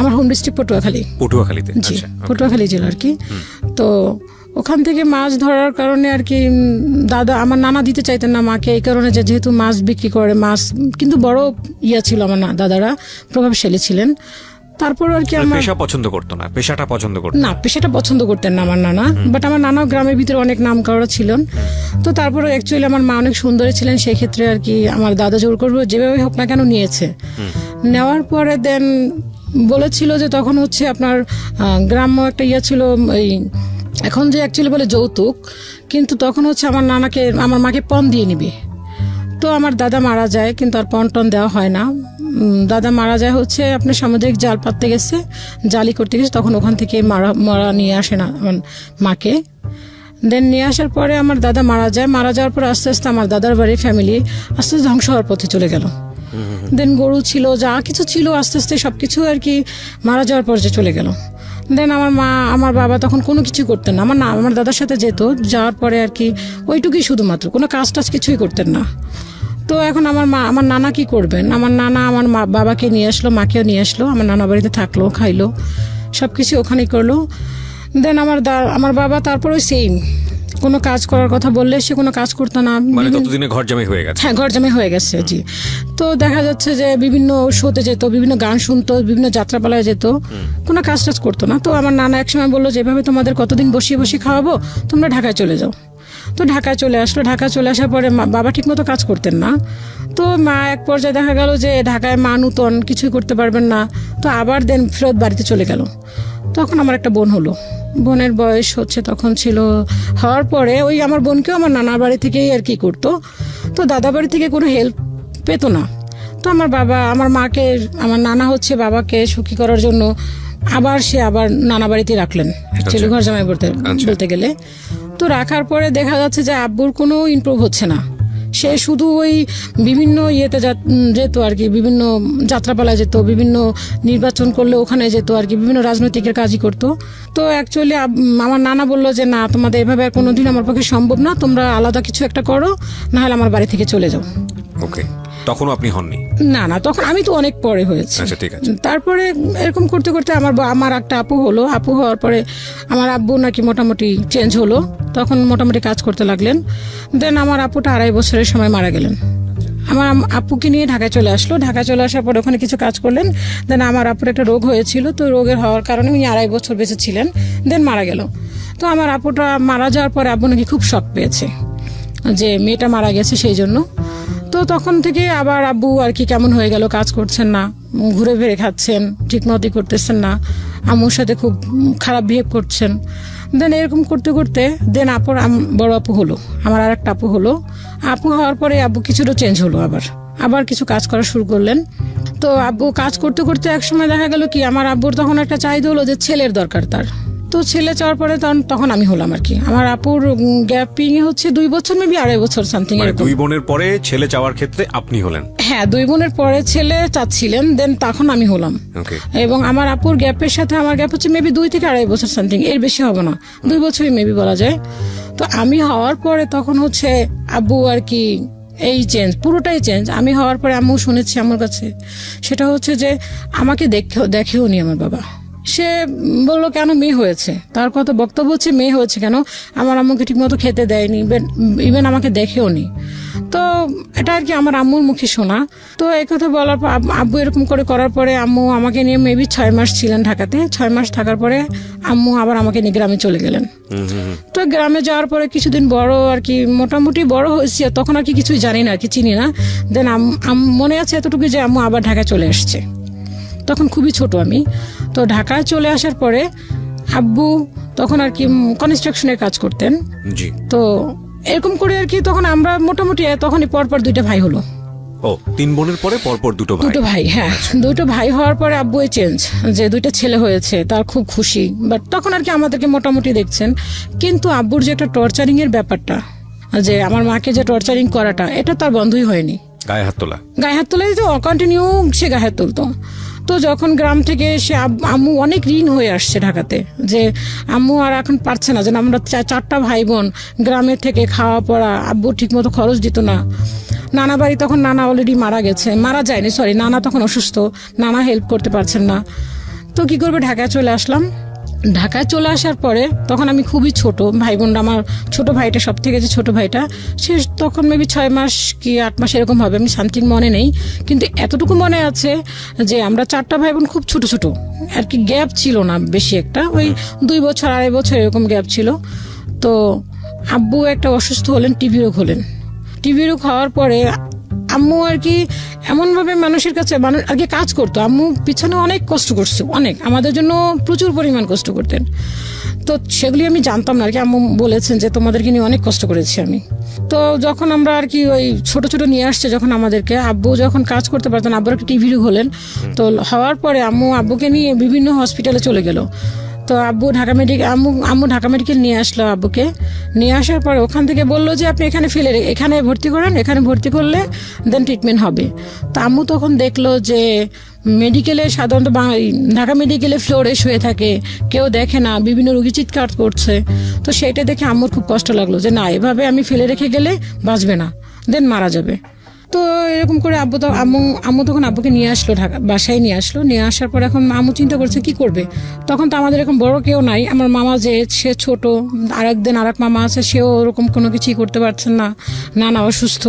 আমার home district Patuakhali. পটুয়াখালীতে জি আচ্ছা. পটুয়াখালী জেলা আর কি। তো ওখান থেকে মাছ ধরার কারণে আর কি দাদা আমার নানা দিতে চাইতেন না মাকে এই কারণে যে যেহেতু মাছ বিক্রি করে মাছ কিন্তু বড় ইয়া ছিল আমার না দাদারা প্রভাবশালী ছিলেন। তারপর আর কি মানে আমার পেশা পছন্দ করতো না পেশাটা পছন্দ করতো না? পেশাটা পছন্দ করতেন না আমার নানা বাট আমার নানা গ্রামের ভিতরে অনেক নাম করা ছিলেন তো তারপরে অ্যাকচুয়ালি আমার মা অনেক সুন্দরী ছিলেন সেই ক্ষেত্রে আর কি আমার দাদা জোর করব যেভাবে হোক না কেন নিয়েছে। নেওয়ার পরে দেন বলেছিল যে তখন হচ্ছে আপনার গ্রাম্য একটা ইয়ে ছিল এই, এখন যে অ্যাকচুয়ালি বলে যৌতুক, কিন্তু তখন হচ্ছে আমার নানাকে, আমার মাকে পণ দিয়ে নিবে। তো আমার দাদা মারা যায়, কিন্তু আর পণ টন দেওয়া হয় না। দাদা মারা যায় হচ্ছে আপনার সামুদ্রিক জাল পাততে গেছে জালি করতে গেছে, তখন ওখান থেকে মারা মারা নিয়ে আসে না আমার মাকে। দেন নিয়ে আসার পরে আমার দাদা মারা যায়, মারা যাওয়ার পর আস্তে আস্তে আমার দাদার বাড়ির ফ্যামিলি আস্তে আস্তে ধ্বংস হওয়ার পথে চলে গেল। দেন গরু ছিল, যা কিছু ছিল, আস্তে আস্তে সব কিছু আর কি মারা যাওয়ার পর যে চলে গেল। দেন আমার মা, আমার বাবা তখন কোনো কিছু করতেন না। আমার না, আমার দাদার সাথে যেত, যাওয়ার পরে আর কি ওইটুকুই শুধুমাত্র, কোনো কাজ টাজ কিছুই করতেন না। তো এখন আমার মা, আমার নানা কি করবেন? আমার নানা আমার মা, বাবাকে নিয়ে আসলো, মাকেও নিয়ে আসলো, আমার নানা বাড়িতে থাকল, খাইলো সব কিছু ওখানেই করল। দেন আমার দা- আমার বাবা তারপরে সেম কোনো কাজ করার কথা বললে সে কোনো কাজ করতো না। মানে ততদিনে ঘর জামাই হয়ে গেছে। হ্যাঁ ঘর জামাই হয়ে গেছে জি। তো দেখা যাচ্ছে যে বিভিন্ন শোতে যেত বিভিন্ন গান শুনতো বিভিন্ন যাত্রাপালায় যেত কোনো কাজ টাজ করতো না। তো আমার নানা একসময় বলল যেভাবে তোমাদের কতদিন বসিয়ে বসিয়ে খাওয়াবো? তোমরা ঢাকায় চলে যাও। তো ঢাকায় চলে আসলো। ঢাকায় চলে আসার পরে বাবা ঠিকমতো কাজ করতেন না। তো মা এক পর্যায়ে দেখা গেল যে ঢাকায় মা নূতন কিছুই করতে পারবেন না। তো আবার দেন ফেরত বাড়িতে চলে গেল। তখন আমার একটা বোন হলো। বোনের বয়স হচ্ছে তখন ছিল হওয়ার পরে ওই আমার বোনকেও আমার নানার বাড়ি থেকেই আর কি করতো। তো দাদা বাড়ি থেকে কোনো হেল্প পেতো না। তো আমার বাবা আমার মাকে আমার নানা হচ্ছে বাবাকে সুখী করার জন্য আবার সে আবার নানা বাড়িতে রাখলেন। অ্যাকচুয়ালি ঘর জামাই বলতে আচ্ছা। বলতে গেলে। তো রাখার পরে দেখা যাচ্ছে যে আব্বুর কোনো ইমপ্রুভ হচ্ছে না। সে শুধু ওই বিভিন্ন ইয়েতে যেত আর কি, বিভিন্ন যাত্রাপালা যেত, বিভিন্ন নির্বাচন করলে ওখানে যেত আর কি, বিভিন্ন রাজনৈতিকের কাজই করতো। তো অ্যাকচুয়ালি আমার নানা বলল যে, না, তোমাদের এভাবে আর কোনোদিন আমার পক্ষে সম্ভব না, তোমরা আলাদা কিছু একটা করো, নাহলে আমার বাড়ি থেকে চলে যাও। ওকে তখনও আপনি হননি? না না তখন আমি তো অনেক পরে হয়েছে। আচ্ছা ঠিক আছে। তারপরে এরকম করতে করতে আমার আমার একটা আপু হলো। আপু হওয়ার পরে আমার আব্বু নাকি মোটামুটি চেঞ্জ হলো। তখন মোটামুটি কাজ করতে লাগলেন। দেন আমার আপুটা আড়াই বছরের সময় মারা গেলেন। আমার আম- আপুকে নিয়ে ঢাকায় চলে আসলো। ঢাকায় চলে আসার পর ওখানে কিছু কাজ করলেন। দেন আমার আপুর একটা রোগ হয়েছিল। তো রোগের হওয়ার কারণে উনি আড়াই বছর বেঁচে ছিলেন। দেন মারা গেল। তো আমার আপুটা মারা যাওয়ার পরে আব্বু নাকি খুব শখ পেয়েছে। যে মেয়েটা মারা গেছে সেই জন্য। তো তখন থেকে আবার আব্বু আর কি কেমন হয়ে গেল, কাজ করছেন না, ঘুরে ফিরে খাচ্ছেন ঠিক মতোই করতেছেন না, আম্মুর সাথে খুব খারাপ বিহেভ করছেন। দেন এরকম করতে করতে দেন আপুর বড় আপু হলো, আমার আর একটা আপু হলো। আপু হওয়ার পরে আব্বু কিছুটা চেঞ্জ হলো আবার আবার কিছু কাজ করা শুরু করলেন। তো আব্বু কাজ করতে করতে একসময় দেখা গেল কি, আমার আব্বুর তখন একটা চাহিদা হলো যে ছেলের দরকার তার। তো ছেলে চাওয়ার পরে তখন তখন আমি হলাম আর কি। আমার আপুর গ্যাপিং হচ্ছে দুই বছর মেবি আড়াই বছর সামথিং মানে এরকম। দুই বোনের পরে ছেলে চাওয়ার ক্ষেত্রে আপনি হলেন? হ্যাঁ দুই বোনের পরে ছেলে চাচ্ছিলেন দেন তখন আমি হলাম। ওকে এবং আমার আপুর গ্যাপের সাথে আমার গ্যাপ হচ্ছে মেবি দুই থেকে আড়াই বছর সামথিং এর বেশি হবে না। দুই বছরই মেবি বলা যায়। তো আমি হওয়ার পরে তখন হচ্ছে আব্বু আর কি এই চেঞ্জ পুরোটাই চেঞ্জ আমি হওয়ার পরে আম্মু শুনেছি আমার কাছে। সেটা হচ্ছে যে আমাকে দেখেও দেখেও নি আমার বাবা। সে বলল কেন মেয়ে হয়েছে? তার কথা বক্তব্য হচ্ছে মেয়ে হয়েছে কেন? আমার আম্মুকে ঠিকমতো খেতে দেয়নি ইভেন আমাকে দেখেও নি। তো এটা আর কি আমার আম্মুর মুখে শোনা। তো এই কথা বলার পর আব্বু এরকম করে করার পরে আম্মু আমাকে নিয়ে মেবি ছয় মাস ছিলেন ঢাকাতে। ছয় মাস থাকার পরে আম্মু আবার আমাকে নিয়ে গ্রামে চলে গেলেন। তো গ্রামে যাওয়ার পরে কিছুদিন বড় আর কি মোটামুটি বড় হয়েছি তখন আর কি কিছুই জানি না আর কি চিনি না। দেন মনে আছে এতটুকু যে আম্মু আবার ঢাকায় চলে আসছে তখন খুবই ছোট আমি। তো ঢাকায় চলে আসার পরে আব্বু তখন আর কি কনস্ট্রাকশনের কাজ করতেন। তো এরকম করে আর কি তখন আমরা মোটামুটি তখনই পরপর দুইটা ভাই হলো। ও তিন বোনের পরে পরপর দুটো ভাই? দুটো ভাই হ্যাঁ। দুটো ভাই হওয়ার পরে আব্বু চেঞ্জ যে দুইটা ছেলে হয়েছে তার খুব খুশি। বাট তখন আর কি আমাদেরকে মোটামুটি দেখছেন। কিন্তু আব্বুর যে একটা টর্চারিং এর ব্যাপারটা যে আমার মাকে যে টর্চারিং করাটা এটা তার বন্ধই হয়নি। গায়ে হাত তোলা। গায়ে হাত তোলাই তো কন্টিনিউ সে গায়ে হাত তুলতো। তো যখন গ্রাম থেকে এসে আম্মু অনেক ঋণ হয়ে আসছে ঢাকাতে, যে আম্মু আর এখন পারছে না, যেন আমরা চারটা ভাই বোন গ্রামের থেকে খাওয়া পড়া, আব্বু ঠিকমতো খরচ দিত না। নানা বাড়ি তখন নানা অলরেডি মারা গেছে, মারা যায়নি সরি নানা তখন অসুস্থ, নানা হেল্প করতে পারছেন না। তো কি করবে, ঢাকায় চলে আসলাম। ঢাকায় চলে আসার পরে তখন আমি খুবই ছোট, ভাই বোনরা আমার ছোট ভাইটা সব থেকে যে ছোট ভাইটা, সে তখন মেবি ছয় মাস কি আট মাস এরকম হবে, আমি সামথিং মনে নেই। কিন্তু এতটুকু মনে আছে যে আমরা চারটা ভাই বোন খুব ছোট ছোট, আর কি গ্যাপ ছিল না বেশি একটা, ওই দুই বছর, আড়াই বছর এরকম গ্যাপ ছিল। তো আব্বু একটা অসুস্থ হলেন, টিভি রোগ হলেন। টিভি রোগ হওয়ার পরে আম্মু আর কি এমনভাবে মানুষের কাছে মানুষ আর কি কাজ করতো। আম্মু পিছনে অনেক কষ্ট করছে অনেক। আমাদের জন্য প্রচুর পরিমাণ কষ্ট করতেন। তো সেগুলি আমি জানতাম না আর কি। আম্মু বলেছেন যে তোমাদেরকে নিয়ে অনেক কষ্ট করেছি আমি। তো যখন আমরা আর কি ওই ছোট ছোট নিয়ে আসছে যখন আমাদেরকে আব্বু যখন কাজ করতে পারতেন আব্বুর একটা টিভি হলেন। তো হওয়ার পরে আম্মু আব্বুকে নিয়ে বিভিন্ন হসপিটালে চলে গেল। তো আব্বু ঢাকা মেডিকেল আম্মু আম্মু ঢাকা মেডিকেল নিয়ে আসলো আব্বুকে। নিয়ে আসার পর ওখান থেকে বলল যে, আপনি এখানে ফেলে এখানে ভর্তি করেন, এখানে ভর্তি করলে দেন ট্রিটমেন্ট হবে। তো আম্মু তখন দেখল যে মেডিকেলে সাধারণত ঢাকা মেডিকেলে ফ্লোরে শুয়ে থাকে, কেউ দেখে না, বিভিন্ন রুগী চিৎকার করছে। তো সেটা দেখে আম্মুর খুব কষ্ট লাগল যে, না, এভাবে আমি ফেলে রেখে গেলে বাঁচবে না দেন মারা যাবে। তো এরকম করে আব্বু তো আম্মু আম্মু তখন আব্বুকে নিয়ে আসলো ঢাকা বাসায় নিয়ে আসলো। নিয়ে আসার পর এখন আম্মু চিন্তা করছে, কি করবে? তখন তো আমাদের এরকম বড় কেউ নাই। আমার মামা যে, সে ছোট। আর একদিন আর এক মামা আছে, সেও ওরকম কোনো কিছুই করতে পারছেন না। না না অসুস্থ।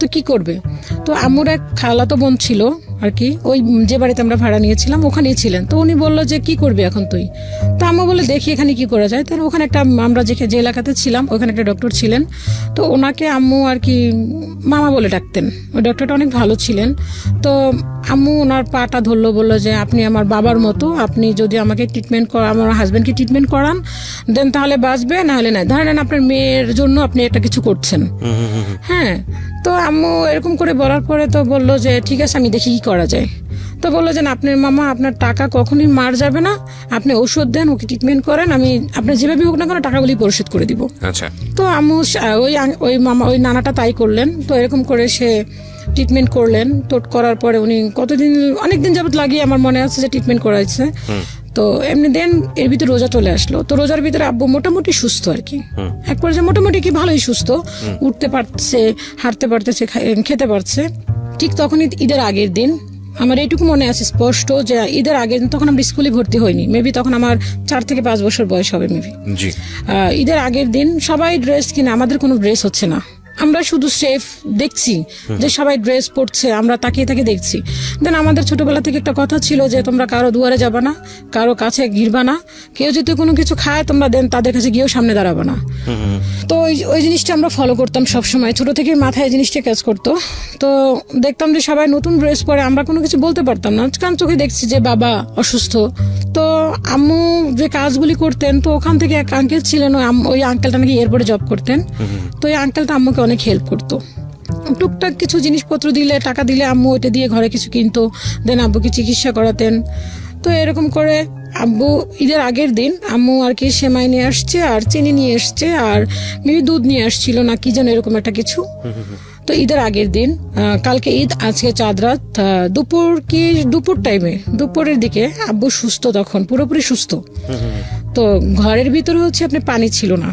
তো কি করবে? তো আম্মুর এক খালাতো বোন ছিল। আর কি? ওই যে বাড়িতে আমরা ভাড়া নিয়েছিলাম ওখানেই ছিলেন। তো উনি বলল যে কি করবে এখন তুই? তো আম্মু বলে দেখি এখানে কি করা যায়। তাহলে ওখানে একটা আমরা যে যে এলাকাতে ছিলাম ওখানে একটা ডক্টর ছিলেন। তো ওনাকে আম্মু আর কি মামা বলে ডাকতেন। ওই ডক্টরটা অনেক ভালো ছিলেন। তো আম্মু ওনার পাটা ধরলো বলল যে আপনি আমার বাবার মতো আপনি যদি আমাকে ট্রিটমেন্ট করা আমার হাজব্যান্ডকে ট্রিটমেন্ট করান দেন তাহলে বাঁচবে না হলে না ধরেন আপনার মেয়ের জন্য আপনি একটা কিছু করছেন। হ্যাঁ তো আম্মু এরকম করে বলার পরে তো বলল যে ঠিক আছে আমি দেখি কি করা যায়। তো বলল যে আপনার মামা আপনার টাকা কখনই মার যাবে না। আপনি ঔষধ দেন ওকে ট্রিটমেন্ট করেন আমি আপনার যেভাবে হোক না কেন টাকাগুলি পরিশোধ করে দিব। আচ্ছা। তো আমু ওই ওই মামা ওই নানাটা তাই করলেন। তো এরকম করে সে ট্রিটমেন্ট করলেন। তো করার পরে উনি কতদিন অনেক দিন যাবত লাগিয়ে আমার মনে আছে যে ট্রিটমেন্ট করাইছে। তো এমনি দেন এর ভিতরে রোজা চলে আসলো। তো রোজার ভিতরে আব্বু মোটামুটি সুস্থ আর কি। এক পর্যায়ে মোটামুটি কি ভালোই সুস্থ। উঠতে পারছে হাঁটতে পারতেছে খেতে পারছে। ঠিক তখনই ঈদের আগের দিন আমার এইটুকু মনে আছে স্পষ্ট যে ঈদের আগের দিন তখন আমরা স্কুলে ভর্তি হইনি। মেবি তখন আমার চার থেকে পাঁচ বছর বয়স হবে মেবি ঈদের আগের দিন সবাই ড্রেস কিনে আমাদের কোনো ড্রেস হচ্ছে না। আমরা শুধু সেফ দেখছি যে সবাই ড্রেস পরছে, আমরা তাকিয়ে তাকিয়ে দেখছি। দেন আমাদের ছোটবেলা থেকে একটা কথা ছিল যে, তোমরা কারও দুয়ারে যাবা না, কারও কাছে ঘিরবা না। কেউ যদি কোনো কিছু খায়, তোমরা দেন তাদের কাছে গিয়েও সামনে দাঁড়াবে না। তো ওই ওই জিনিসটা আমরা ফলো করতাম সব সময় ছোট থেকে মাথায় জিনিসটা কাজ করতো। তো দেখতাম যে সবাই নতুন ড্রেস পরে, আমরা কোনো কিছু বলতে পারতাম না। কারণ চোখে দেখছি যে বাবা অসুস্থ। তো আম্মু যে কাজগুলি করতেন, তো ওখান থেকে এক আঙ্কেল ছিলেন, ওই আঙ্কেলটা নাকি এরপরে জব করতেন। তো ওই আঙ্কেলটা আম্মুকে অনেক হেল্প করতো। টুকটাক কিছু জিনিসপত্র দিলে, টাকা দিলে আম্মু ওইটা দিয়ে ঘরে কিছু কিনতো দেন আব্বুকে চিকিৎসা করাতেন। তো এরকম করে আব্বু ঈদের আগের দিন আম্মু আর কি সেমাই নিয়ে আসছে, আর চিনি নিয়ে এসছে, আর মেবি দুধ নিয়ে আসছিল না, কি যেন এরকম একটা কিছু। তো ঈদের আগের দিন কালকে ঈদ, আজকে চাঁদ রাত দুপুর কি, দুপুর টাইমে দুপুরের দিকে আব্বু সুস্থ তখন, পুরোপুরি সুস্থ। তো ঘরের ভিতরে হচ্ছে আপনি পানি ছিল না।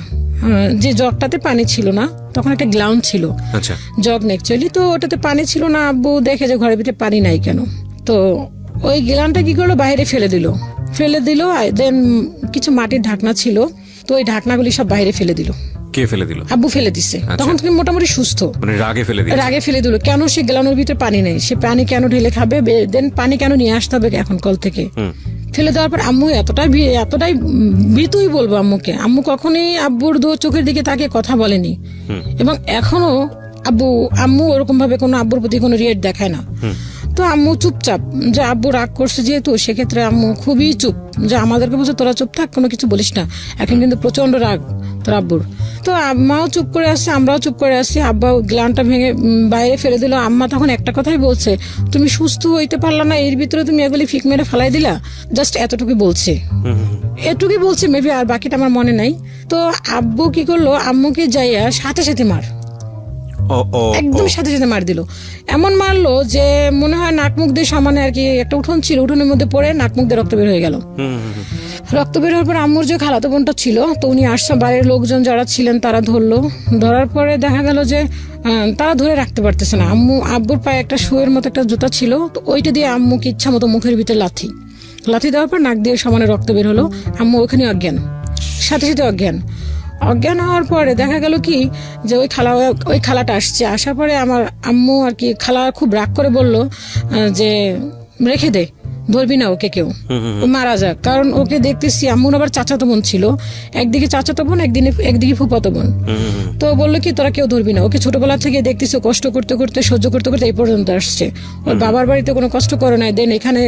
যে জগটাতে পানি ছিল না তখন একটা গ্লাউন্ড ছিল। আচ্ছা। জগ অ্যাকচুয়ালি তো ওটাতে পানি ছিল না আব্বু দেখে যে ঘরের ভিতরে পানি নাই কেন? তো ওই গিলানটা কি করল? বাইরে ফেলে দিল। ফেলে দিল দেন কিছু মাটির ঢাকনা ছিল তো ওই ঢাকনাগুলি সব বাইরে ফেলে দিল। কে ফেলে দিল? আব্বু ফেলে দিছে। তখন তুমি মোটামুটি সুস্থ। মানে রাগে ফেলে দিল রাগে ফেলে দিল। কেন সে গ্লানোর ভিতরে পানি নেই? সে পানি কেন ঢেলে খাবে? দেন পানি কেন নিয়ে আসতে হবে এখন কল থেকে? ফেলে দেওয়ার পর আম্মু এতটাই এতটাই ভীতুই বলব আম্মুকে। আম্মু কখনোই আব্বুর দু চোখের দিকে তাকে কথা বলেনি। এবং এখনও আব্বু আম্মু ওরকম ভাবে কোনো আব্বুর প্রতি কোনো রিয়েট দেখায় না। তো আম্মু চুপচাপ, যে আব্বু রাগ করছে যেহেতু, সেক্ষেত্রে আম্মু খুবই চুপ, যে আমাদেরকে বলছে, তোরা চুপ থাক, কোনো কিছু বলিস না। এখন কিন্তু প্রচণ্ড রাগ তোর আব্বুর। তো আম্মাও চুপ করে আসছে, আমরাও চুপ করে আসছি, আব্বা গ্লানটা ভেঙে বাইরে ফেলে দিল। আম্মা তখন একটা কথাই বলছে, তুমি সুস্থ হইতে পারলা না, এর ভিতরে তুমি এগুলি ফিক মেরে ফেলাই দিলা? জাস্ট এতটুকু বলছে। এটুকুই বলছে, মেবি আর বাকিটা আমার মনে নাই। তো আব্বু কি করল, আম্মুকে যাইয়া সাথে সাথে মার। একদম সাথে সাথে মার দিল। এমন মারলো যে মনে হয় নাক মুখ দিয়ে সমানে আর কি একটা উঠোন ছিল উঠোনের মধ্যে পড়ে নাক মুখ দিয়ে রক্ত বের হয়ে গেল। রক্ত বের হওয়ার পর আম্মুর যে খালাতো বোনটা ছিল তো উনি আসছে বাইরের লোকজন যারা ছিলেন তারা ধরলো। ধরার পরে দেখা গেল যে তারা ধরে রাখতে পারতেছে না। আম্মু আব্বুর পায়ে একটা শুয়ের মতো একটা জুতা ছিল তো ওইটা দিয়ে আম্মুকে ইচ্ছা মতো মুখের ভিতরে লাথি। লাথি দেওয়ার পর নাক দিয়ে সমানে রক্ত বের হলো। আম্মু ওখানে অজ্ঞান। সাথে সাথে অজ্ঞান। অজ্ঞান হওয়ার পরে দেখা গেল কি যে ওই খালা, ওই খালাটা আসছে। আসার পরে আমার আম্মু আর কি খালা খুব রাগ করে বলল যে, রেখে দে। ধরবি না ওকে কেউ। ও মারা যাক। কারণ ওকে দেখতেছি আম্মুর আবার চাচাতো বোন ছিল। একদিকে চাচাতো বোন একদিনে একদিকে ফুপাতো বোন। তো বলল কি তোরা কেউ ধরবি না। ওকে ছোটবেলা থেকে দেখতেছি কষ্ট করতে করতে সহ্য করতে করতে এই পর্যন্ত আসছে। ওর বাবার বাড়িতে কোনো কষ্ট করে নাই। দেন এখানে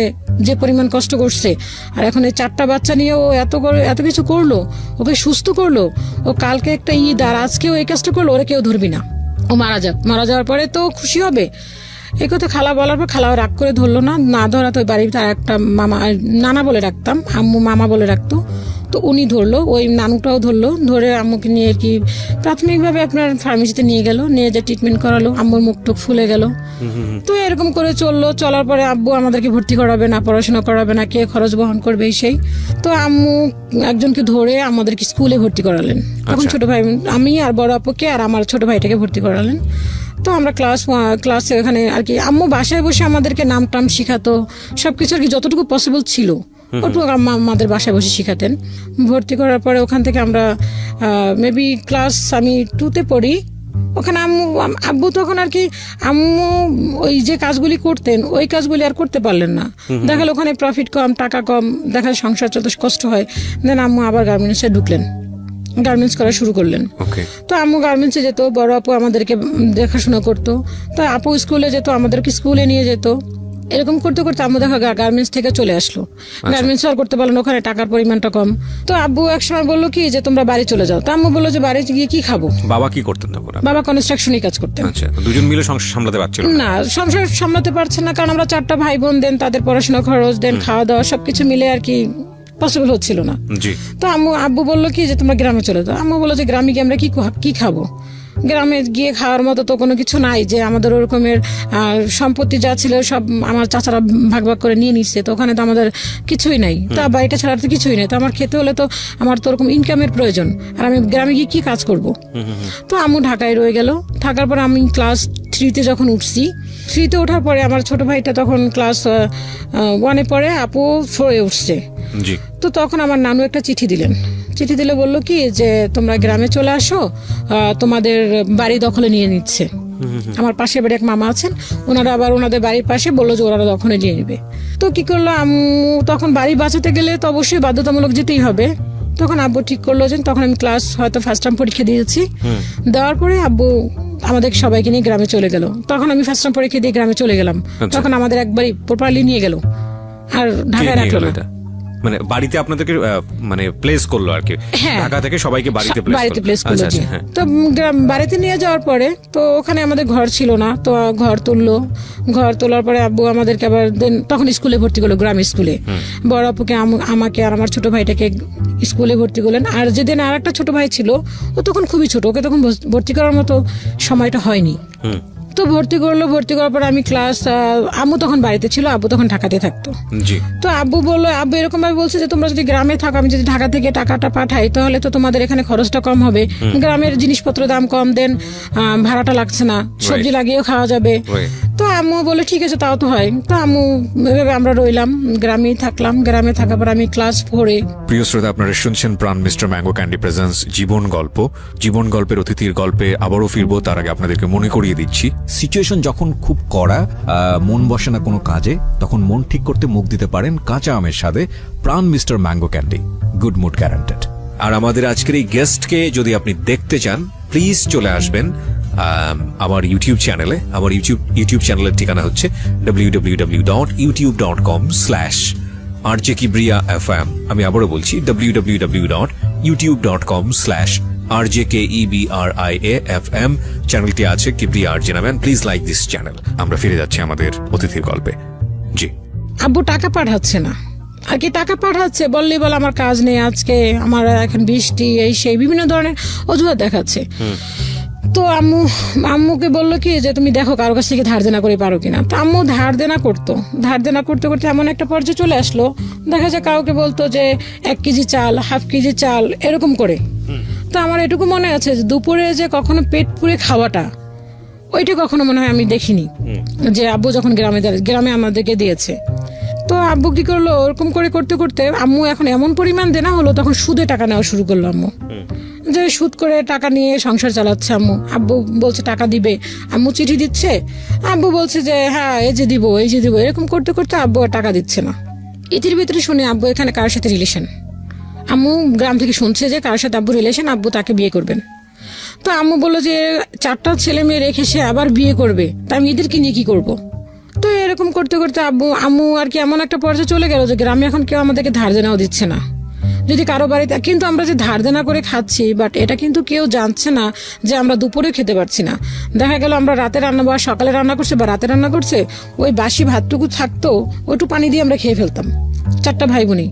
যে পরিমাণ কষ্ট করছে আর এখন এই চারটা বাচ্চা নিয়ে ও এত এত কিছু করল ওকে সুস্থ করল ও কালকে একটা ঈদ আর আজকেও এই কাজটা করল ওরা কেউ ধরবি না। ও মারা যাক। মারা যাওয়ার পরে তো খুশি হবে। এই কথা খালা বলার পর খালা রাগ করে ধরলো না। না ধরা তো ওই বাড়িতে আর একটা মামা নানা বলে রাখতাম আম্মু মামা বলে রাখতো তো উনি ধরলো ওই নানুটাও ধরলো ধরে আম্মুকে নিয়ে কি প্রাথমিকভাবে আপনার ফার্মেসিতে নিয়ে গেল নিয়ে যে ট্রিটমেন্ট করালো আম্মুর মুখ টুক ফুলে গেল। তো এরকম করে চলল চলার পরে আব্বু আমাদেরকে ভর্তি করাবে না পড়াশোনা করাবে না কে খরচ বহন করবে সেই। তো আম্মু একজনকে ধরে আমাদেরকে স্কুলে ভর্তি করালেন। তখন ছোট ভাই আমি আর বড় আপুকে আর আমার ছোট ভাইটাকে ভর্তি করালেন। তো আমরা ক্লাস ক্লাসে ওখানে আর কি আম্মু বাসায় বসে আমাদেরকে নাম টাম শিখাতো সবকিছু আর কি যতটুকু পসিবল ছিল ওটুকু আম্মা আমাদের বাসায় বসে শিখাতেন। ভর্তি করার পরে ওখান থেকে আমরা মেবি ক্লাস আমি টুতে পড়ি ওখানে আম্মু আম- আব্বু তখন আর কি আম্মু ওই যে কাজগুলি করতেন ওই কাজগুলি আর করতে পারলেন না। দেখা গেলো ওখানে প্রফিট কম টাকা কম দেখা যায় সংসার চলতে কষ্ট হয় দেন আম্মু আবার গার্মেন্টসে ঢুকলেন। গার্মেন্টস করা শুরু করলেন। তো আম্মু গার্মেন্টসে যেত বড় আপু আমাদেরকে দেখাশোনা করতো। তো আপু স্কুলে যেত আমাদেরকে স্কুলে নিয়ে যেত। এরকম করতে করতে আম্মু দেখা গার্মেন্টস থেকে চলে আসলো। গার্মেন্টস আর করতে পারল ওখানে টাকার পরিমাণটা কম। তো আব্বু একসময় বলল কি যে তোমরা বাড়ি চলে যাও। তো আম্মু বলল যে বাড়িতে গিয়ে কি খাব? বাবা কি করতেন তখন? বাবা কনস্ট্রাকশনই কাজ করতেন। আচ্ছা দুজন মিলে সংসার সামলাতে পারছিল না। না সংসার সামলাতে পারছে না কারণ আমরা চারটা ভাই বোন দেন তাদের পড়াশোনা খরচ দেন খাওয়া দাওয়া সবকিছু মিলে আর কি পসিবল হচ্ছিল না। তো আম্মু আব্বু বলল কি যে তোমরা গ্রামে চলে যাও। আম্মু বলল যে গ্রামে গিয়ে আমরা কি কি খাব? গ্রামে গিয়ে খাওয়ার মতো তো কোনো কিছু নাই যে আমাদের ওরকমের সম্পত্তি যা ছিল সব আমার চাচারা ভাগ ভাগ করে নিয়ে নিচ্ছে। তো ওখানে তো আমাদের কিছুই নাই। তা বাড়িটা ছাড়া তো কিছুই নেই। তো আমার খেতে হলে তো আমার তো ওরকম ইনকামের প্রয়োজন। আর আমি গ্রামে গিয়ে কি কাজ করব? তো আম্মু ঢাকায় রয়ে গেল। থাকার পর আমি ক্লাস থ্রিতে যখন উঠছি থ্রিতে ওঠার পরে আমার ছোট ভাইটা তখন ক্লাস ওয়ানে পড়ে আপু ফোরে উঠছে। তো তখন আমার নানু একটা চিঠি দিলেন। চিঠি দিলে বলল কি যে তোমরা গ্রামে চলে আসো তোমাদের বাড়ি দখলে নিয়ে নিচ্ছে। আমার পাশে বাড়ি এক মামা আছেন ওনারা আবার ওনাদের বাড়ির পাশে বলল যে ওনারা দখলে নিয়ে নেবে। তো কি করল আম্মু তখন বাড়ি বাঁচাতে গেলে তো অবশ্যই বাধ্যতামূলক যেতেই হবে। তখন আব্বু ঠিক করল যে তখন আমি ক্লাস হয়তো ফার্স্ট টাইম পরীক্ষা দিয়েছি। দেওয়ার পরে আব্বু আমাদের সবাইকে নিয়ে গ্রামে চলে গেল। তখন আমি ফার্স্ট টাইম পরীক্ষা দিয়ে গ্রামে চলে গেলাম। আচ্ছা। তখন আমাদের একবারই প্রপারলি নিয়ে গেল। আর ঢাকায় রাখল না। মানে বাড়িতে আপনাদেরকে মানে প্লেস করল আর কি। হ্যাঁ। ঢাকা থেকে সবাইকে বাড়িতে প্লেস বাড়িতে প্লেস করল আচ্ছা আচ্ছা হ্যাঁ। তো বাড়িতে নিয়ে যাওয়ার পরে তো ওখানে আমাদের ঘর ছিল না তো ঘর তুললো। ঘর তোলার পরে আব্বু আমাদেরকে আবার তখন স্কুলে ভর্তি করল গ্রাম স্কুলে। বড় আপুকে আম- আমাকে আর আমার ছোট ভাইটাকে স্কুলে ভর্তি করলেন। আর যেদিন আর একটা ছোট ভাই ছিল ও তখন খুবই ছোট ওকে তখন ভর্তি- করার মতো সময়টা হয়নি। তো ভর্তি করল ভর্তি করার পর আমি ক্লাস আম্মু তখন বাড়িতে ছিল আব্বু তখন ঢাকাতে থাকতো। জি। তো আব্বু বলল আব্বু এরকম ভাবে বলছে যে তোমরা যদি গ্রামে থাকো আমি যদি ঢাকা থেকে টাকাটা পাঠাই তাহলে তো তোমাদের এখানে খরচটা কম হবে। গ্রামের জিনিসপত্র দাম কম দেন ভাড়াটা লাগছে না। সবজি লাগিয়েও খাওয়া যাবে। তো আম্মু বলে ঠিক আছে তাও তো হয়। তো আম্মু এভাবে আমরা রইলাম গ্রামেই থাকলাম। গ্রামে থাকার পর আমি ক্লাস ফোরে প্রিয় শ্রোতা আপনারা শুনছেন Pran mister mango candy presents Jibon Golpo. জীবন গল্পের অতিথির গল্পে আবারও ফিরবো তার আগে আপনাদেরকে মনে করিয়ে দিচ্ছি সিচুয়েশন যখন খুব কড়া মন বসে না কোনো কাজে, তখন মন ঠিক করতে মুখ দিতে পারেন কাঁচা আমের স্বাদে Pran mister mango candy, good mood guaranteed. আর আমাদের আজকের এই গেস্টকে যদি আপনি দেখতে চান, প্লিজ চলে আসবেন আমার ইউটিউব চ্যানেলে। আমার ইউটিউব ইউটিউব চ্যানেলের ঠিকানা হচ্ছে W W W dot YouTube dot com slash R J F M আমি আবারও বলছি W W W dot YouTube dot com slash R J K E B R I A F M চ্যানেলটি আছে Kibria R J নামেন please like this channel আমরা ফিরে যাচ্ছি আমাদের অতিথির গল্পে। জি। আব্বু টাকা পাঠাচ্ছে না। আর কি টাকা পাঠাচ্ছে? বললেই বলে আমার কাজ নেই আজকে। আমার এখন বৃষ্টি এই সেই বিভিন্ন ধরনের অজুহাত দেখাচ্ছে। তো আম্মু আম্মুকে বলল কি যে তুমি দেখো কারও কাছ থেকে ধার দেনা করে পারো কিনা। তো আম্মু ধার দেনা করতো। ধার দেনা করতে করতে এমন একটা পর্যায়ে চলে আসলো। দেখা যায় কাউকে বলতো যে এক কেজি চাল হাফ কেজি চাল এরকম করে। তো আমার এটুকু মনে আছে যে দুপুরে যে কখনো পেট পুড়ে খাওয়াটা ওইটা কখনো মনে হয় আমি দেখিনি। যে আব্বু যখন গ্রামে গ্রামে আমাদেরকে দিয়েছে। তো আব্বু কি করল ওরকম করে করতে করতে আম্মু এখন এমন পরিমাণ দেনা হলো তখন সুদে টাকা নেওয়া শুরু করল আম্মু। যে সুদ করে টাকা নিয়ে সংসার চালাচ্ছে আম্মু। আব্বু বলছে টাকা দিবে। আম্মু চিঠি দিচ্ছে। আব্বু বলছে যে হ্যাঁ এই যে দিব এই যে দিব। এরকম করতে করতে আব্বু আর টাকা দিচ্ছে না। ইতির ভিতরে শুনে আব্বু এখানে কার সাথে রিলেশন আম্মু গ্রাম থেকে শুনছে যে কার সাথে আব্বু রিলেশন আব্বু তাকে বিয়ে করবেন তো আম্মু বলল যে, চারটা ছেলে মেয়ে রেখে সে আবার বিয়ে করবে, তা আমি এদেরকে নিয়ে কি করব। তো এরকম করতে করতে আব্বু, আম্মু আর কি এমন একটা পর্যায়ে চলে গেল যে গ্রামে এখন কেউ আমাদেরকে ধার জানাও দিচ্ছে না যদি কারও বাড়িতে কিন্তু আমরা যে ধার দেনা করে খাচ্ছি বাট এটা কিন্তু কেউ জানছে না যে আমরা দুপুরে খেতে পারছি না। দেখা গেল আমরা রাতে রান্না বা সকালে রান্না করছে বা রাতে রান্না করছে ওই বাসি ভাতটুকু থাকতো ওটু পানি দিয়ে আমরা খেয়ে ফেলতাম। চারটা ভাই বোনই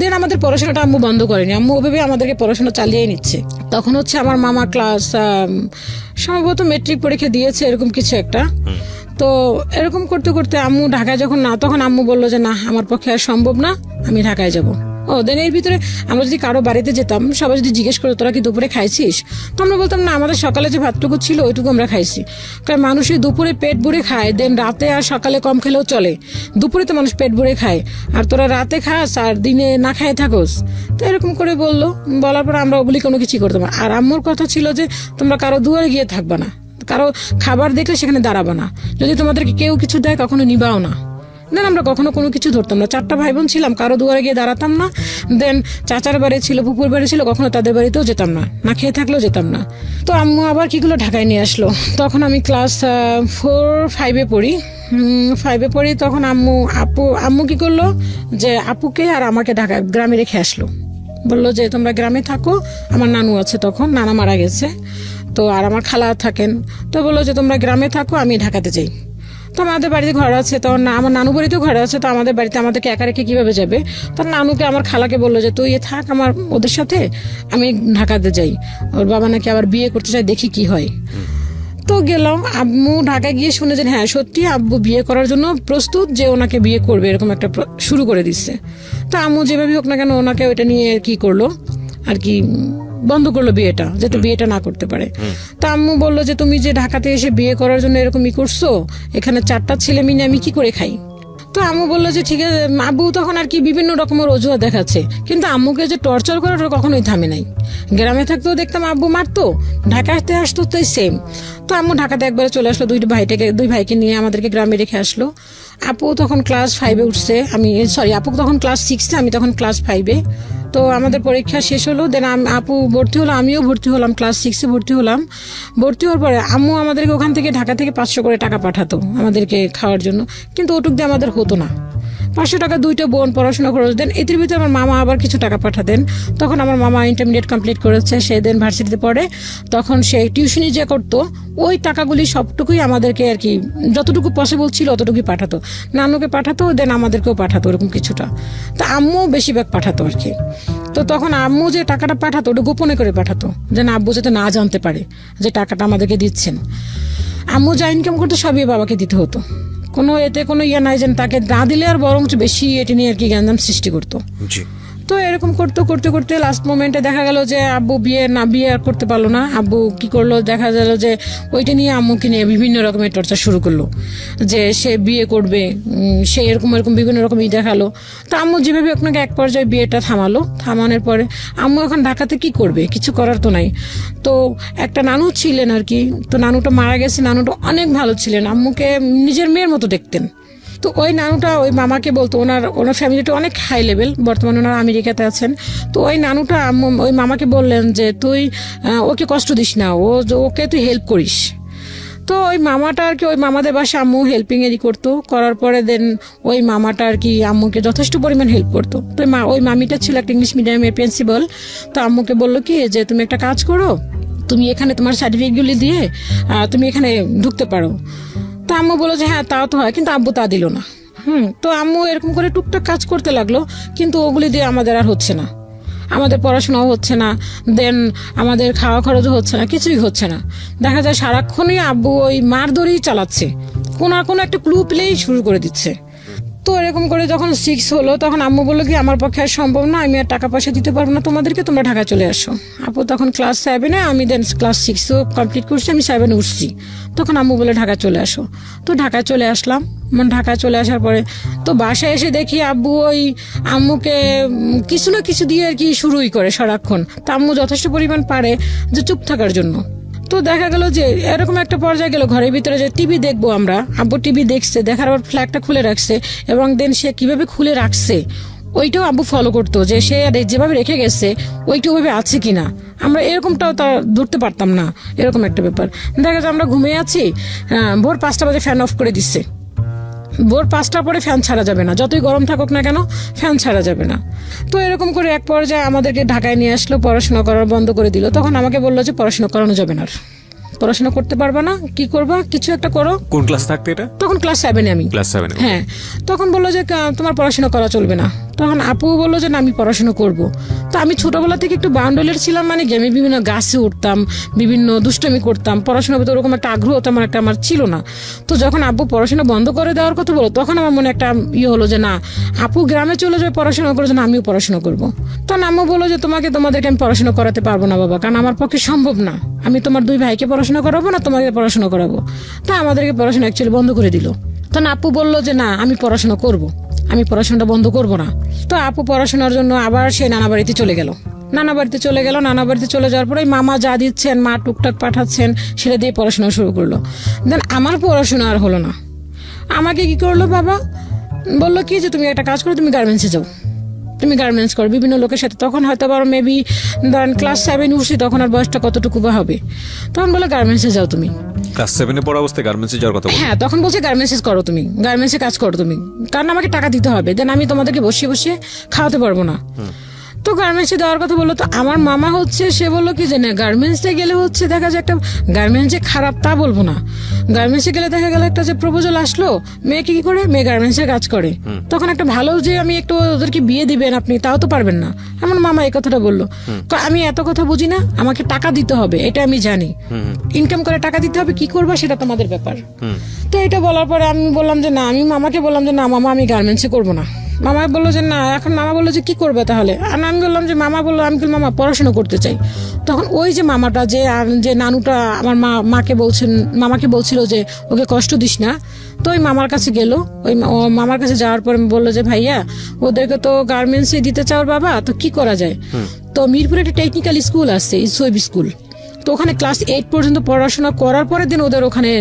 দেন আমাদের পড়াশোনাটা আম্মু বন্ধ করেনি। আম্মু ওভাবে আমাদেরকে পড়াশোনা চালিয়ে নিচ্ছে। তখন হচ্ছে আমার মামা ক্লাস সম্ভবত মেট্রিক পরীক্ষা দিয়েছে এরকম কিছু একটা। তো এরকম করতে করতে আম্মু ঢাকায় যখন না তখন আম্মু বলল যে না আমার পক্ষে আর সম্ভব না আমি ঢাকায় যাব। ও দেন এর ভিতরে আমরা যদি কারও বাড়িতে যেতাম, সবাই যদি জিজ্ঞেস করতো, তোরা কি দুপুরে খাইছিস? তো আমরা বলতাম, না, আমাদের সকালে যে ভাতটুকু ছিল, ওইটুকু আমরা খাইছি। কারণ মানুষই দুপুরে পেট ভরে খায় দেন রাতে আর সকালে কম খেলেও চলে। দুপুরে তো মানুষ পেট ভরে খায়। আর তোরা রাতে খাস আর দিনে না খায় থাকোস। তো এরকম করে বলল। বলার পর আমরা ওগুলি কোনো কিছুই করতাম আর আম্মুর কথা ছিল যে, তোমরা কারও দুয়ারে গিয়ে থাকবা না। কারও খাবার দেখলে সেখানে দাঁড়াবা না। যদি তোমাদেরকে কেউ কিছু দেয়, কখনো নিবাও না। দেন আমরা কখনো কোনো কিছু ধরতাম না। চারটা ভাই বোন ছিলাম, কারও দুয়ারে গিয়ে দাঁড়াতাম না। দেন চাচার বাড়ি ছিল পুকুর বাড়ি ছিল, কখনো তাদের বাড়িতেও যেতাম না। না খেয়ে থাকলেও যেতাম না। তো আম্মু আবার কিগুলো ঢাকায় নিয়ে আসলো। তখন আমি ক্লাস ফোর ফাইভে পড়ি। ফাইভে পড়ি, তখন আম্মু, আপু, আম্মু কি করল? যে আপুকে আর আমাকে ঢাকা, গ্রামে রেখে আসলো। বলল যে, তোমরা গ্রামে থাকো, আমার নানু আছে তখন, নানা মারা গেছে। তো আর আমার খালা থাকেন। তো বলল যে, তোমরা গ্রামে থাকো, আমি ঢাকাতে যাই। তো আমাদের বাড়িতে ঘর আছে, তো না, আমার নানু বাড়িতেও ঘর আছে, তো আমাদের বাড়িতে আমাদেরকে একা রেখে কীভাবে যাবে? তো নানুকে, আমার খালাকে বলল যে, তুই থাক আমার, ওদের সাথে, আমি ঢাকাতে যাই। ওর বাবা নাকি আবার বিয়ে করতে চাই দেখি কি হয়। তো গেলাম, আম্মু ঢাকায় গিয়ে শুনে যে হ্যাঁ সত্যি আব্বু বিয়ে করার জন্য প্রস্তুত যে ওনাকে বিয়ে করবে, এরকম একটা শুরু করে দিচ্ছে। তো আম্মু যেভাবে হোক না কেন, ওনাকে ওইটা নিয়ে কি করল, আর কি বন্ধ করল বিয়েটা যাতে বিয়েটা না করতে পারে। তা আম্মু বলল যে তুমি যে ঢাকাতে এসে বিয়ে করার জন্য এরকমই করছ এখানে চারটা ছেলে মিনে আমি কি করে খাই? তো আম্মু বলল যে ঠিক আছে আব্বু তখন আর কি বিভিন্ন রকমের অজুহাত দেখাচ্ছে। কিন্তু আম্মুকে যে টর্চার করার ওটা কখনোই থামে নাই। গ্রামে থাকতেও দেখতাম আব্বু মারতো ঢাকা আসতে আসতো তো সেম তো আম্মু ঢাকাতে একবারে চলে আসলো, দুই ভাইটাকে, দুই ভাইকে নিয়ে আমাদেরকে গ্রামে রেখে আসলো। আপু তখন ক্লাস ফাইভে উঠছে, আমি সরি আপু তখন ক্লাস সিক্সে আমি তখন ক্লাস ফাইভে তো আমাদের পরীক্ষা শেষ হলো দেন আপু ভর্তি হলো, আমিও ভর্তি হলাম ক্লাস সিক্সে ভর্তি হলাম। ভর্তি হওয়ার পরে আম্মু আমাদেরকে ওখান থেকে ঢাকা থেকে পাঁচশো করে টাকা পাঠাতো আমাদেরকে খাওয়ার জন্য। কিন্তু ওটুক দিয়ে আমাদের হতো না। পাঁচশো টাকা দুইটা বোন পড়াশোনা খরচ দেন। এটির ভিতরে আমার মামা আবার কিছু টাকা পাঠাতেন। তখন আমার মামা ইন্টারমিডিয়েট কমপ্লিট করেছে, সে দেন ভার্সিটিতে পড়ে। তখন সে টিউশনি যে করতো, ওই টাকাগুলি সবটুকুই আমাদেরকে আর কি, যতটুকু পসিবল ছিল অতটুকুই পাঠাতো। নানুকে পাঠাতো দেন আমাদেরকেও পাঠাতো ওরকম কিছুটা। তা আম্মু বেশিরভাগ পাঠাতো আর কি। তো তখন আম্মু যে টাকাটা পাঠাতো, ওটা গোপনে করে পাঠাতো, যেন আব্বু যাতে না জানতে পারে যে টাকাটা আমাদেরকে দিচ্ছেন। আম্মু যা ইনকাম করতো, সবই বাবাকে দিতে হতো। কোনো এতে কোনো ইয়ে নাই যেন তাকে না দিলে আর বরং বেশি এটি নিয়ে আর কি জ্ঞানদাম সৃষ্টি করতো। তো এরকম করতে করতে করতে লাস্ট মোমেন্টে দেখা গেল যে আব্বু বিয়ে না, বিয়ে আর করতে পারল না। আব্বু কি করল? দেখা গেল যে ওইটা নিয়ে আম্মুকে নিয়ে বিভিন্ন রকমের টর্চার শুরু করল। যে সে বিয়ে করবে সে এরকম এরকম বিভিন্ন রকম ই দেখাল। তো আম্মু যেভাবে আপনাকে এক পর্যায়ে বিয়েটা থামালো। থামানোর পরে আম্মু এখন ঢাকাতে কি করবে? কিছু করার তো নাই। তো একটা নানু ছিলেন আর কি। তো নানুটা মারা গেছে। নানুটা অনেক ভালো ছিলেন। আম্মুকে নিজের মেয়ের মতো দেখতেন। তো ওই নানুটা ওই মামাকে বলতো, ওনার ওনার ফ্যামিলিটা অনেক হাই লেভেল বর্তমানে ওনার আমেরিকাতে আছেন। তো ওই নানুটা ওই মামাকে বললেন যে, তুই ওকে কষ্ট দিস না, ও ওকে তুই হেল্প করিস। তো ওই মামাটা আর কি, ওই মামাদের বাসা আম্মু হেল্পিং এরই করতো। করার পরে দেন ওই মামাটা আর কি আম্মুকে যথেষ্ট পরিমাণ হেল্প করতো। তো মা, ওই মামিটা ছিল একটা ইংলিশ মিডিয়ামের প্রিন্সিপাল তো আম্মুকে বলল কি, যে, তুমি একটা কাজ করো, তুমি এখানে তোমার সার্টিফিকেটগুলি দিয়ে তুমি এখানে ঢুকতে পারো। তো আম্মু বলল যে হ্যাঁ তাও তো হয়। কিন্তু আব্বু তা দিল না। হুম, তো আম্মু এরকম করে টুকটাক কাজ করতে লাগল, কিন্তু ওগুলি দিয়ে আমাদের আর হচ্ছে না। আমাদের পড়াশোনাও হচ্ছে না। দেন আমাদের খাওয়া খরচও হচ্ছে না, কিছুই হচ্ছে না। দেখা যায় সারাক্ষণই আব্বু ওই মার ধরেই চালাচ্ছে। কোনো না কোনো একটা ক্লু পেলেই শুরু করে দিচ্ছে। তো এরকম করে যখন সিক্স হলো, তখন আম্মু বলল কি, আমার পক্ষে আর সম্ভব না, আমি আর টাকা পয়সা দিতে পারব না, তোমাদেরকে তোমরা ঢাকা চলে আসো। আপু তখন ক্লাস সেভেনে আমি দেন ক্লাস সিক্সও কমপ্লিট করছি, আমি সেভেনে উঠছি। তখন আম্মু বলে ঢাকা চলে আসো। তো ঢাকায় চলে আসলাম। মানে ঢাকায় চলে আসার পরে তো বাসায় এসে দেখি আব্বু ওই আম্মুকে কিছু না কিছু দিয়ে আর কি শুরুই করে সারাক্ষণ। তা আম্মু যথেষ্ট পরিমাণ পারে যে চুপ থাকার জন্য। তো দেখা গেল যে এরকম একটা পর্যায়ে গেল, ঘরের ভিতরে যে টিভি দেখব আমরা। আব্বু টিভি দেখছে, দেখার পর ফ্ল্যাগটা খুলে রাখছে এবং দেন সে কীভাবে খুলে রাখছে ওইটাও আব্বু ফলো করতো যে সে রে- যেভাবে রেখে গেছে ওইটা ওইভাবে আছে কিনা? আমরা এরকমটাও তা ধরতে পারতাম না এরকম একটা ব্যাপার। দেখা যায় আমরা ঘুমিয়ে আছি আহ, ভোর পাঁচটা বাজে ফ্যান অফ করে দিচ্ছে। ভোর পাঁচটার পরে ফ্যান ছাড়া যাবে না যতই গরম থাকুক না কেন ফ্যান ছাড়া যাবে না। তো এরকম করে এক পর্যায়ে আমাদেরকে ঢাকায় নিয়ে আসলো পড়াশোনা করার বন্ধ করে দিল। তখন আমাকে বলল যে পড়াশোনা করানো যাবে না পড়াশোনা করতে পারবা না কি করবা? কিছু একটা করো। কোন ক্লাস থাকতে এটা? তখন ক্লাস সেভেনে আমি। ক্লাস সেভেন হ্যাঁ তখন বলল যে তোমার পড়াশোনা করা চলবে না। তখন আপু বলল যে, না, আমি পড়াশোনা করব। তো আমি ছোটবেলা থেকে একটু বাউন্ডলের ছিলাম মানে কি আমি বিভিন্ন গাছে উঠতাম, বিভিন্ন দুষ্টমি করতাম। পড়াশোনার প্রতি ওরকম একটা আগ্রহ তেমন একটা আমার ছিল না। তো যখন আব্বু পড়াশোনা বন্ধ করে দেওয়ার কথা বলো তখন আমার মনে একটা ইয়ে হলো যে, না, আপু গ্রামে চলে যাবে পড়াশোনা করে, না, আমিও পড়াশোনা করব। তখন আম্মু বলল যে, তোমাকে, তোমাদেরকে আমি পড়াশোনা করাতে পারব না, বাবা। কারণ আমার পক্ষে সম্ভব না। আমি তোমার দুই ভাইকে পড়াশোনা করাবো না, তোমাকে পড়াশোনা করাবো। তা আমাদেরকে পড়াশোনা অ্যাকচুয়ালি বন্ধ করে দিল। তখন আপু বলল যে, না, আমি পড়াশোনা করব। আমি পড়াশোনাটা বন্ধ করব না। তো আপু পড়াশোনার জন্য আবার সে নানা বাড়িতে চলে গেল। নানা বাড়িতে চলে গেল, নানা বাড়িতে চলে যাওয়ার পরে মামা যা দিচ্ছেন, মা টুকটাক পাঠাচ্ছেন, সেটা দিয়ে পড়াশোনা শুরু করল। দেন আমার পড়াশোনা আর হলো না। আমাকে কি করল বাবা? বলল, কি যে তুমি একটা কাজ করো, তুমি গার্মেন্টসে যাও। তুমি গার্মেন্টস করো। বিভিন্ন লোকের সাথে তখন হয়তো আবার মেবি ধরেন ক্লাস সেভেন উঠছি তখন আর বয়সটা কতটুকু বা হবে? তখন বলে গার্মেন্টসে যাও তুমি। ক্লাস সেভেনে পড়া অবস্থায় গার্মেন্টসে যাওয়ার কথা হ্যাঁ তখন বলছে গার্মেন্টসে করো তুমি। গার্মেন্টসে কাজ করো তুমি। কারণ আমাকে টাকা দিতে হবে। দেন আমি তোমাদেরকে বসিয়ে বসিয়ে খাওয়াতে পারব না। তো গার্মেন্টসে দেওয়ার কথা বলল তো আমার মামা হচ্ছে সে বলল কি যে না গার্মেন্টসে গেলে হচ্ছে দেখা যায় একটা গার্মেন্টসে খারাপ তা বলব না। গার্মেন্টসে গেলে দেখা গেল একটা যে প্রপোজাল আসলো মেয়ে কি করে? মেয়ে গার্মেন্টসে কাজ করে। তখন একটা ভালো যে আমি একটু ওদেরকে বিয়ে দিবেন আপনি তাও তো পারবেন না। আমার মামা এই কথাটা বলল। তো আমি এত কথা বুঝি না আমাকে টাকা দিতে হবে এটা আমি জানি। ইনকাম করে টাকা দিতে হবে কি করব সেটা তোমাদের ব্যাপার। তো এটা বলার পরে আমি বললাম যে না আমি মামাকে বললাম যে না মামা আমি গার্মেন্টসে করব না। মামা বলল যে না এখন মামা বলল যে কি করবে তাহলে? আর আমি বললাম যে মামা বলল আমি মামা পড়াশোনা করতে চাই। তখন ওই যে মামাটা যে যে নানুটা আমার মা মাকে বলছেন মামাকে বলছিল যে ওকে কষ্ট দিস না। তো ওই মামার কাছে গেল। ওই মামার কাছে যাওয়ার পরে বলল যে ভাইয়া ওদেরকে তো গার্মেন্টসে দিতে চাও বাবা তো কি করা যায়? তো মিরপুরে একটা টেকনিক্যাল স্কুল আছে ইসোয়েব স্কুল। তো ওখানে ক্লাস এইট পর্যন্ত পড়াশোনা করার পরে দিন ওদের ওখানে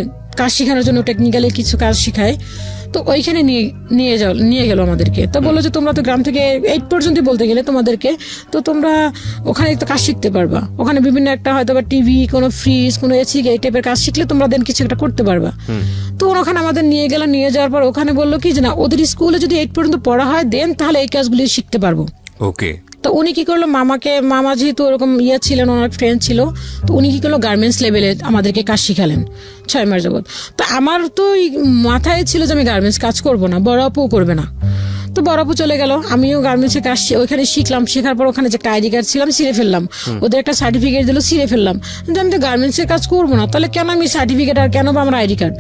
কাজ শেখানোর জন্য টেকনিক্যালি কিছু কাজ শেখায়। তো ওইখানে নিয়ে নিয়ে যাও নিয়ে গেল আমাদেরকে। তো বলল যে তোমরা তো গ্রাম থেকে এইট পর্যন্ত বলতে গেলে তোমাদেরকে তো তোমরা ওখানে তো কাজ শিখতে পারবা। ওখানে বিভিন্ন একটা হয়তো বা টিভি কোনো ফ্রিজ কোনো এসি এই টাইপের কাজ শিখলে তোমরা দেন কিছু একটা করতে পারবা। তো ওখানে আমাদের নিয়ে গেল নিয়ে যাওয়ার পর ওখানে বলল কি যে না ওদের স্কুলে যদি এইট পর্যন্ত পড়া হয় দেন তাহলে এই কাজগুলি শিখতে পারব। ওকে তো উনি কি করল? মামাকে, মামা যেহেতু ওরকম ইয়ে ছিলেন, ওনার ফ্রেন্ড ছিল, তো উনি কি করল? গার্মেন্টস লেভেলে আমাদেরকে কাজ শিখালেন, ছয় মাস যাবৎ। তো আমার তো মাথায় ছিল যে আমি গার্মেন্টস কাজ করব না, বড় আপুও করবে না। তো আপু চলে গেল। আমিও গার্মেন্টসে কাজ ওইখানে শিখলাম শেখার পর ওখানে যে একটা আইডি কার্ড ছিলাম ছিঁড়ে ফেললাম। ওদের একটা সার্টিফিকেট দিল ছিঁড়ে ফেললাম। আমি তো গার্মেন্টসের কাজ করব না তাহলে কেন আমি সার্টিফিকেট আর কেন বা আমার আইডি কার্ড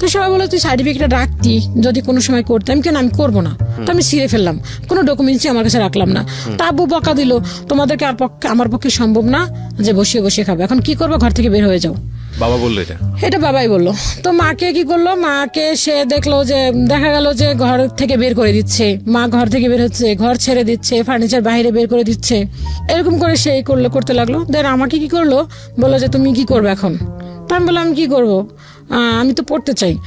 তো সবাই বলে তুই সার্টিফিকেটটা রাখতি যদি কোনো সময় করতাম কেন আমি করব না। তো আমি ছিঁড়ে ফেললাম। কোনো ডকুমেন্টসই আমার কাছে রাখলাম না। তা আব্বু বকা দিল তোমাদেরকে আর পক্ষে আমার পক্ষে সম্ভব না যে বসিয়ে বসিয়ে খাবে। এখন কি করব? ঘর থেকে বের হয়ে যাও। বাবা বলল এটা? এটা বাবাই বলল। তো মাকে কি করল? মাকে সে দেখল যে, দেখা গেল যে ঘর থেকে বের করে দিচ্ছে। মা ঘর থেকে বের হচ্ছে, ঘর ছেড়ে দিচ্ছে ফার্নিচার বাইরে বের করে দিচ্ছে। এরকম করে সে করল, করতে লাগল। দেন আমাকে কি করল? বলল যে, তুমি কি করবে এখন? তা আমি বললাম কি করব? আমি তো পড়তে চাই।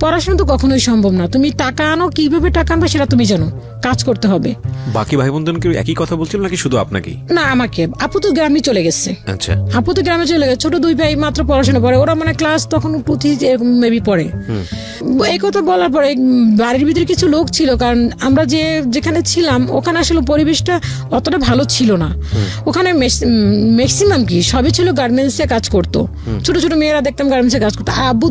পড়াশোনা তো কখনোই সম্ভব না। তুমি টাকা আনো কীভাবে টাকা আনবে সেটা তুমি জানো। কাজ করতে হবে। বাকি ভাই বোনদেরকে একই কথা বলছিল নাকি শুধু আপনাকেই? না আমাকে। আপু তো গ্রামে চলে গেছে। আচ্ছা। আপু তো গ্রামে চলে গেছে। ছোট দুই ভাই মাত্র পড়াশোনা পড়ে ওরা মানে ক্লাস তখন থ্রি মেবি পড়ে। এই কথা বলার পরে বাড়ির ভিতরে কিছু লোক ছিল। কারণ আমরা যে যেখানে ছিলাম ওখানে আসলে পরিবেশটা অতটা ভালো ছিল না। ওখানে ম্যাক্সিমাম কি? সবই ছিল গার্মেন্টসে কাজ করতো। ছোট ছোট মেয়েরা দেখতাম গার্মেন্টসে কাজ করতো। আব্বু